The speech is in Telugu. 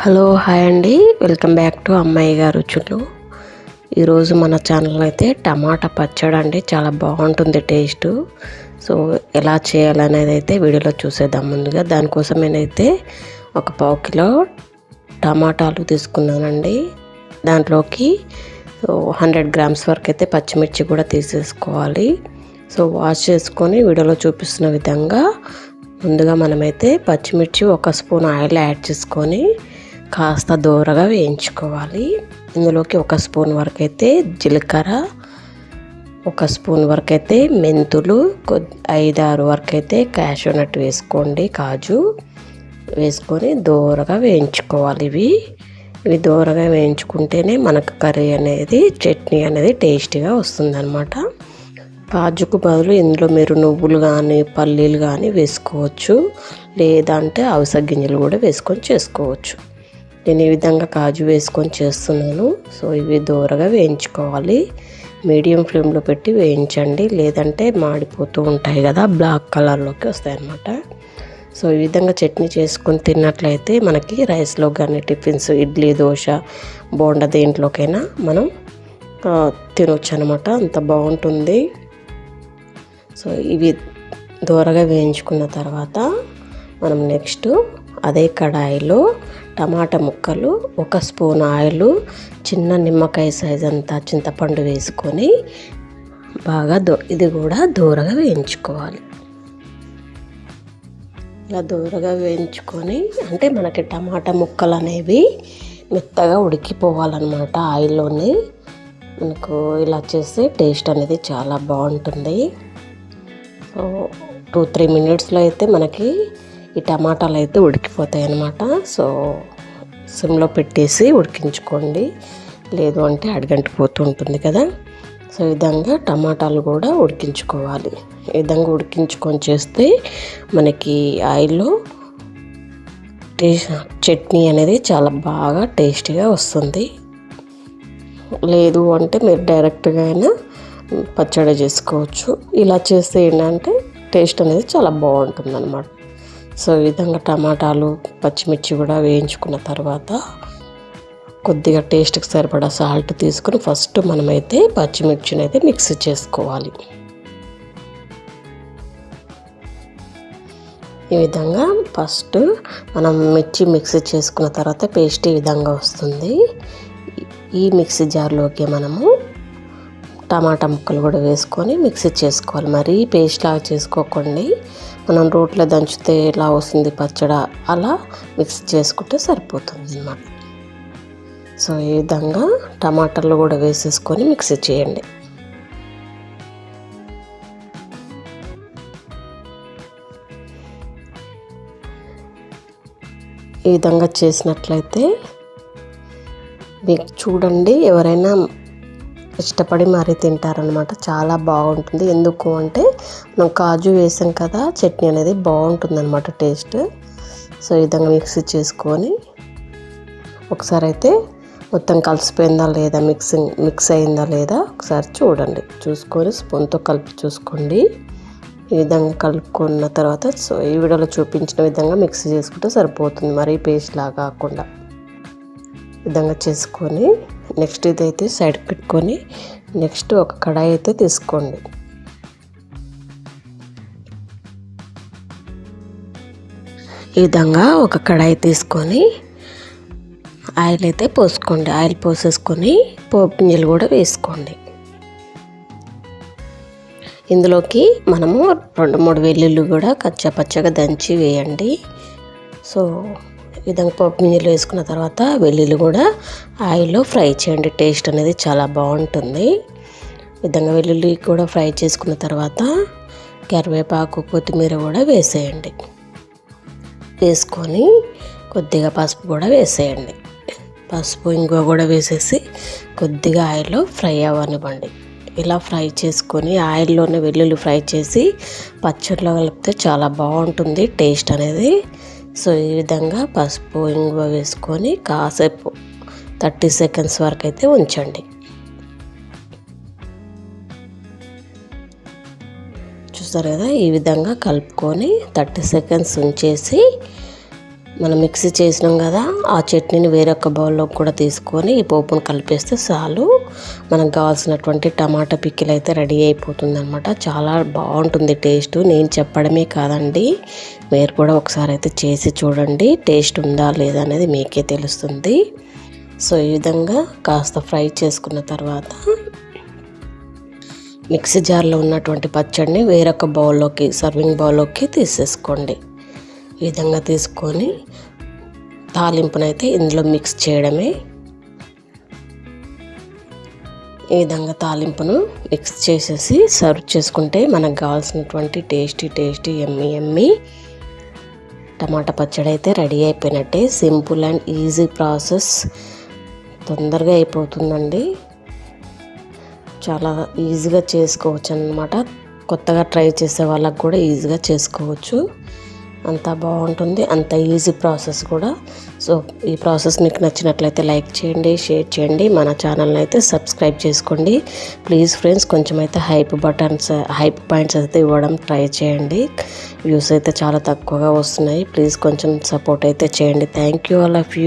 హలో హాయ్ అండి. వెల్కమ్ బ్యాక్ టు అమ్మాయి గారు రుచులు ఈరోజు మన ఛానల్ అయితే టమాటా పచ్చడి అండి. చాలా బాగుంటుంది టేస్ట్. సో ఎలా చేయాలనేది అయితే వీడియోలో చూసేద్దాం ముందుగా. దానికోసం నేనైతే ఒక పావు కిలో టమాటాలు తీసుకున్నానండి. దాంట్లోకి హండ్రెడ్ గ్రామ్స్ వరకు అయితే పచ్చిమిర్చి కూడా తీసేసుకోవాలి. సో వాష్ చేసుకొని వీడియోలో చూపిస్తున్న విధంగా ముందుగా మనమైతే పచ్చిమిర్చి ఒక స్పూన్ ఆయిల్ యాడ్ చేసుకొని కాస్త దూరగా వేయించుకోవాలి. ఇందులోకి ఒక స్పూన్ వరకు అయితే జీలకర్ర ఒక స్పూన్ వరకు అయితే మెంతులు ఐదు ఆరు వరకు అయితే క్యాషూ నట్ వేసుకోండి కాజు. వేసుకొని దూరగా వేయించుకోవాలి ఇవి. ఇవి దూరగా వేయించుకుంటేనే మనకు కర్రీ అనేది చట్నీ అనేది టేస్టీగా వస్తుందన్నమాట. కాజుకు బదులు ఇందులో మీరు నువ్వులు కానీ పల్లీలు కానీ వేసుకోవచ్చు. లేదంటే అవిసె గింజలు కూడా వేసుకొని చేసుకోవచ్చు. నేను ఈ విధంగా కాజు వేసుకొని చేస్తున్నాను. సో ఇవి దూరగా వేయించుకోవాలి. మీడియం ఫ్లేమ్లో పెట్టి వేయించండి. లేదంటే మాడిపోతూ ఉంటాయి కదా బ్లాక్ కలర్లోకి వస్తాయి అన్నమాట సో ఈ విధంగా చట్నీ చేసుకొని తిన్నట్లయితే మనకి రైస్లో కానీ టిఫిన్స్ ఇడ్లీ దోశ బోండా దేంట్లోకైనా మనం తినొచ్చు అనమాట అంత బాగుంటుంది. సో ఇవి దూరగా వేయించుకున్న తర్వాత మనం నెక్స్ట్ అదే కడాయిలో టమాటా ముక్కలు ఒక స్పూన్ ఆయిల్ చిన్న నిమ్మకాయ సైజ్ అంతా చింతపండు వేసుకొని బాగా దో ఇది కూడా దూరగా వేయించుకోవాలి. ఇలా దూరగా వేయించుకొని అంటే మనకి టమాటా ముక్కలు అనేవి మెత్తగా ఉడికిపోవాలన్నమాట ఆయిల్లోనే. మనకు ఇలా చేస్తే టేస్ట్ అనేది చాలా బాగుంటుంది. సో టూ త్రీ మినిట్స్లో అయితే మనకి ఈ టమాటాలు అయితే ఉడికిపోతాయి అన్నమాట సో సిమ్లో పెట్టేసి ఉడికించుకోండి. లేదు అంటే అడగంటిపోతూ ఉంటుంది కదా. సో ఈ విధంగా టమాటాలు కూడా ఉడికించుకోవాలి. ఈ విధంగా ఉడికించుకొని చేస్తే మనకి ఆయిల్లో టేస్ట్ చట్నీ అనేది చాలా బాగా టేస్టీగా వస్తుంది. లేదు అంటే మీరు డైరెక్ట్గా అయినా పచ్చడి చేసుకోవచ్చు. ఇలా చేస్తే ఏంటంటే టేస్ట్ అనేది చాలా బాగుంటుంది అనమాట సో ఈ విధంగా టమాటాలు పచ్చిమిర్చి కూడా వేయించుకున్న తర్వాత కొద్దిగా టేస్ట్కి సరిపడా సాల్ట్ తీసుకుని ఫస్ట్ మనమైతే పచ్చిమిర్చిని అయితే మిక్స్ చేసుకోవాలి. ఈ విధంగా ఫస్ట్ మనం మిర్చి మిక్స్ చేసుకున్న తర్వాత పేస్ట్ ఈ విధంగా వస్తుంది. ఈ మిక్సీ జార్లోకి మనము టమాటా ముక్కలు కూడా వేసుకొని మిక్సీ చేసుకోవాలి. మరీ పేస్ట్ లాగా చేసుకోకండి. మనం రోట్లో దంచితే ఎలా వస్తుంది పచ్చడ? అలా మిక్స్ చేసుకుంటే సరిపోతుంది అన్నమాట సో ఈ విధంగా టమాటాలు కూడా వేసేసుకొని మిక్సీ చేయండి. ఈ విధంగా చేసినట్లయితే మీకు చూడండి ఎవరైనా ఇష్టపడి మరీ తింటారనమాట చాలా బాగుంటుంది. ఎందుకు అంటే మనం కాజు వేసాం కదా చట్నీ అనేది బాగుంటుంది అనమాట టేస్ట్. సో ఈ విధంగా మిక్స్ చేసుకొని ఒకసారి అయితే మొత్తం కలిసిపోయిందా లేదా మిక్సింగ్ మిక్స్ అయిందా లేదా ఒకసారి చూడండి. చూసుకొని స్పూన్తో కలిపి చూసుకోండి. ఈ విధంగా కలుపుకున్న తర్వాత సో ఈ వీడియోలో చూపించిన విధంగా మిక్స్ చేసుకుంటే సరిపోతుంది. మరీ పేస్ట్ లాగా కాకుండా. విధంగా చేసుకొని నెక్స్ట్ ఇదైతే సైడ్ పెట్టుకొని నెక్స్ట్ ఒక కడాయి అయితే తీసుకోండి. ఈ విధంగా ఒక కడాయి తీసుకొని ఆయిల్ అయితే పోసుకోండి. ఆయిల్ పోసేసుకొని పోపు గింజలు కూడా వేసుకోండి. ఇందులోకి మనము రెండు మూడు వెల్లుల్లి కూడా కచ్చా పచ్చగా దంచి వేయండి. సో విధంగా పప్పు గింజలు వేసుకున్న తర్వాత వెల్లుల్లి కూడా ఆయిల్లో ఫ్రై చేయండి. టేస్ట్ అనేది చాలా బాగుంటుంది. విధంగా వెల్లుల్లి కూడా ఫ్రై చేసుకున్న తర్వాత కరివేపాకు కొత్తిమీర కూడా వేసేయండి. వేసుకొని కొద్దిగా పసుపు కూడా వేసేయండి. పసుపు ఇంకో కూడా వేసేసి కొద్దిగా ఆయిల్లో ఫ్రై అవ్వనివ్వండి. ఇలా ఫ్రై చేసుకొని ఆయిల్లోనే వెల్లుల్లి ఫ్రై చేసి పచ్చడిలో కలిపితే చాలా బాగుంటుంది. టేస్ట్ అనేది సో ఈ విధంగా పసుపు ఇంగువ వేసుకొని కాసేపు థర్టీ సెకండ్స్ వరకు అయితే ఉంచండి. చూస్తారు కదా ఈ విధంగా కలుపుకొని థర్టీ సెకండ్స్ ఉంచేసి మనం మిక్సీ చేసినాం కదా ఆ చట్నీని వేరొక బౌల్లోకి కూడా తీసుకొని ఈ పోపును కలిపేస్తే చాలు. మనకు కావాల్సినటువంటి టమాటా పిక్కిలు అయితే రెడీ అయిపోతుంది అనమాట చాలా బాగుంటుంది టేస్ట్. నేను చెప్పడమే కాదండి. మీరు కూడా ఒకసారి అయితే చేసి చూడండి. టేస్ట్ ఉందా లేదా అనేది మీకే తెలుస్తుంది. సో ఈ విధంగా కాస్త ఫ్రై చేసుకున్న తర్వాత మిక్సీ జార్లో ఉన్నటువంటి పచ్చడిని వేరొక బౌల్లోకి సర్వింగ్ బౌల్లోకి తీసేసుకోండి. ఈ విధంగా తీసుకొని తాలింపునైతే ఇందులో మిక్స్ చేయడమే ఈ విధంగా తాలింపును మిక్స్ చేసేసి సర్వ్ చేసుకుంటే మనకు కావాల్సినటువంటి టేస్టీ టేస్టీ ఎమ్మి ఎమ్మి టమాటా పచ్చడి అయితే రెడీ అయిపోయినట్టే. సింపుల్ అండ్ ఈజీ ప్రాసెస్ తొందరగా అయిపోతుందండి. చాలా ఈజీగా చేసుకోవచ్చు అన్నమాట కొత్తగా ట్రై చేసే వాళ్ళకి కూడా ఈజీగా చేసుకోవచ్చు. అంత బాగుంటుంది. అంత ఈజీ ప్రాసెస్ కూడా. సో ఈ ప్రాసెస్ మీకు నచ్చినట్లయితే లైక్ చేయండి షేర్ చేయండి. మన ఛానల్ని అయితే సబ్స్క్రైబ్ చేసుకోండి. ప్లీజ్ ఫ్రెండ్స్ కొంచెం అయితే హైప్ బటన్స్ హైప్ పాయింట్స్ అయితే ఇవ్వడం ట్రై చేయండి. వ్యూస్ అయితే చాలా తక్కువగా వస్తున్నాయి. ప్లీజ్ కొంచెం సపోర్ట్ అయితే చేయండి. Thank you all of you